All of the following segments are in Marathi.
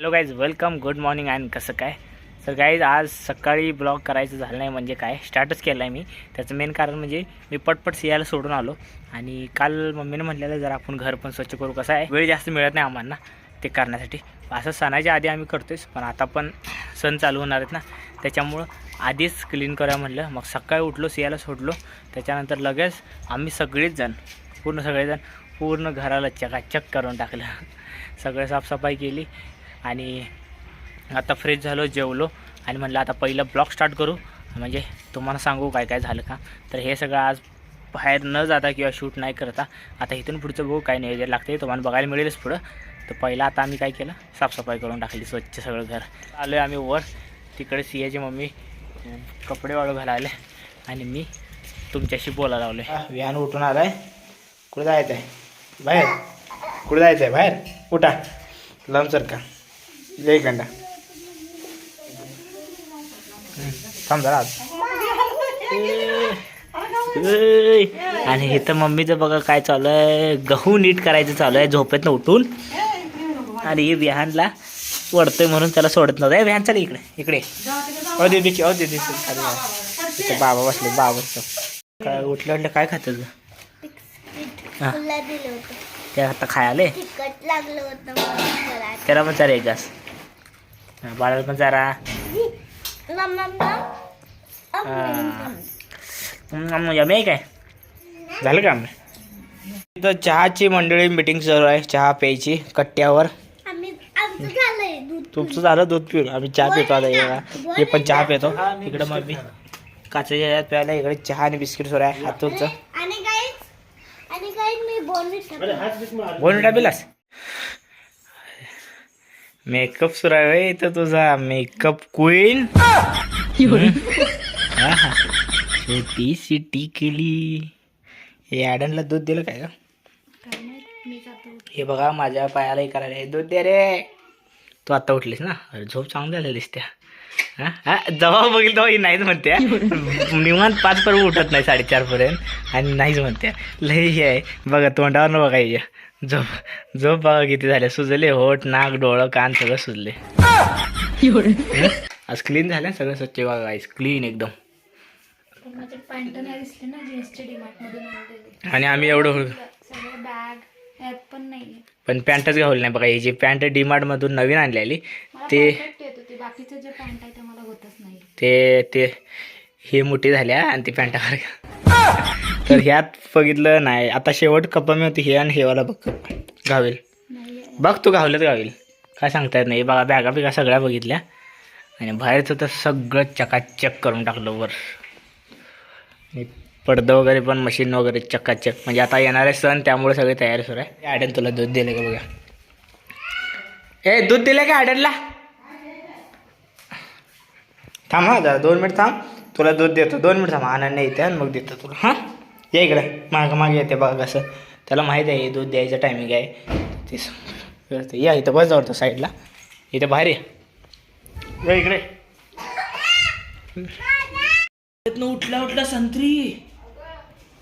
Hello guys welcome good morning and कसं काय? सर गाईज आज सकाळी ब्लॉग करायचं झालं नाही म्हणजे काय? स्टार्टच केलं आहे मी. त्याचं मेन कारण म्हणजे मी पटपट सियाला सोडून आलो. आणि काल मम्मीनं म्हटलेलं जर आपण घर पण स्वच्छ करू. कसं आहे? वेळ जास्त मिळत नाही आम्हाला ते करण्यासाठी. असं सणाच्या आधी आम्ही करतोच पण आता पण सण चालू होणार आहेत ना. त्याच्यामुळं आधीच क्लीन करा म्हटलं मग सकाळी उठलो सियाला सोडलो. त्याच्यानंतर लगेच आम्ही सगळेच जण पूर्ण सगळेजण पूर्ण घराला चकाचक करून टाकलं. सगळं साफसफाई केली. आणि आता फ्रेश झालो जेवलो. आणि म्हणलं आता पहिलं ब्लॉग स्टार्ट करू. म्हणजे तुम्हाला सांगू काय काय झालं का? तर हे सगळं आज बाहेर न जाता किंवा शूट नाही करता आता इथून पुढचं बघू काय नियोजन लागते तुम्हाला बघायला मिळेलच पुढं. तर पहिलं आता आम्ही काय केलं? साफसफाई करून टाकली स्वच्छ सगळं घर. आलो आहे आम्ही वर. तिकडे सियाची मम्मी कपडे वाळू घालायला आणि मी तुमच्याशी बोलायला लावलो आहे व्यान उठून आला आहे कुठं जायचं आहे बाहेर. कुठं जायचं आहे बाहेर. उठा. लांब सर का? जय कंडा थांब जरा. आज. आणि इथं मम्मीचं बघा काय चालू आहे गहू नीट करायचं चालू आहे झोपेतनं उठून. आणि हे विहानला वडतोय म्हणून त्याला सोडत नव्हतं. विहान चल इकडे इकडे. अहो दीदी अहो दीदी. इथं बाबा बसले बाबा बसतो काय उठल्या उठल्या काय खातं तुझं हा. तुला दिलं होतं. ते आता खायले. त्याला पण चालेल हा, बाळाला पण जरा. यमी काय? झालं का इथं चहाची मंडळी मिटिंग सुरू आहे चहा प्यायची कट्ट्यावर. आम्ही आमचं झालंय दूध तुमचं झालं दूध पिऊन आम्ही चहा पितो आता हे. हे पण चहा पितो. इकडं मग मी काचेच्या प्यायला इकडे चहा आणि बिस्किट सुरू आहे हातूचं आणि काही आणि काही मी बोनविटा बोल पिलास मेकअप सुरू आहे इथं तुझा मेकअप क्वीन. छोटीशी टिकली हे. ॲडनला दूध दिलं काय का हे बघा माझ्या पायालाही करायला आहे. दूध दे रे. तू आता उठलीस ना? अरे झोप चांगली झालेली दिसते. हा हा जेव्हा बघील तेव्हा ही नाहीच म्हणते हा. निवांत पाच पर्यंत उठत नाही साडेचार पर्यंत. आणि नाहीच म्हणते. लई हे आहे. बघा तोंडावर बघा हे. झोप झोप बघा किती झाले? सुजले होट नाक डोळं कान सगळं सुजले? आज क्लीन झालं सगळं स्वच्छ बघा गाईस क्लीन एकदम. माझे पॅन्ट नाही दिसले ना जीएसटी डीमार्ट मधून आणलेले आणि आम्ही एवढं पण नाहीये. पण पॅन्टच घालली नाही बघा ही जी पॅन्ट डीमार्टमधून नवीन आणलेली ते परफेक्ट येत होते बाकीचे जे पॅन्ट आहे ते मला होतच नाही ते ते हे मोठी झाल्या आणि ती पॅन्टावर तर ह्यात बघितलं नाही. आता शेवट कपामी होती हे आणि हेवाला बघ. गावेल. बघ तू गावलंच गावेल. काय सांगता येत नाही. बघा बॅगा बिगा सगळ्या बघितल्या. आणि बाहेरचं तर सगळं चकाचक करून टाकलं वर. आणि पडदं वगैरे पण मशीन वगैरे चकाचक. म्हणजे आता येणारे सण त्यामुळे सगळे तयारी सुरू आहे. ॲडन तुला दूध दिलं का बघा ए दूध दिलं का ॲडनला थांब हा जरा दोन मिनिट थांब. तुला दूध देतो. दोन मिनिट थांब. आनंद येते आणि मग देतो तुला. हां? ये इकडे. मागं मागे येते बघा कसं त्याला माहीत आहे हे दूध द्यायचं टायमिंग आहे. ते सांगतो. या इथं बस जाऊ साईडला. इथं बाहेर ये. या इकडे. उठला उठला संत्री.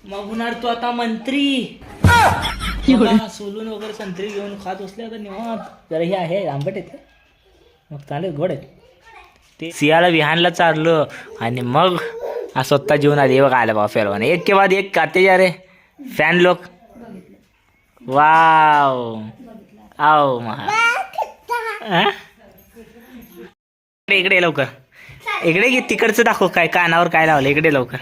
मग होणार तू आता मंत्री. सोलून वगैरे संत्री घेऊन खात बसले आता निवांत. जरा हे आहे आंबट का? मग चालेल गोड आहेत ते सियाला विहानला चारलं आणि मग हा स्वतः जीवन आली. बघा आलं बाबा फेरवाने एक के बाद एक काते जा रे. फॅन लोक. वाव. आओ महा. इकडे इकडे लवकर. इकडे घे तिकडचं दाखव काय कानावर काय लावलं. इकडे लवकर.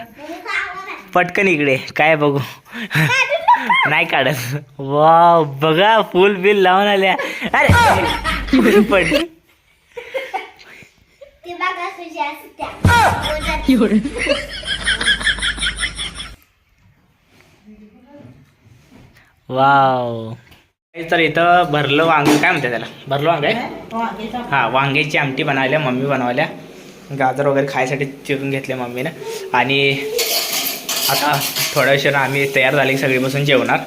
पटकन इकडे काय बघू. नाही काढत. वाव बघा फुल बिल लावून आल्या. अरे पड बघा वाव. तर इथं भरलं वांग काय म्हणते त्याला? भरलं वांग? आहे हा वांग्याची आमटी बनवल्या मम्मी बनवल्या. गाजर वगैरे खायसाठी चिरून घेतले मम्मीनं. आणि आता थोड्या वेळानं आम्ही तयार झाले सगळी बसून जेवणार.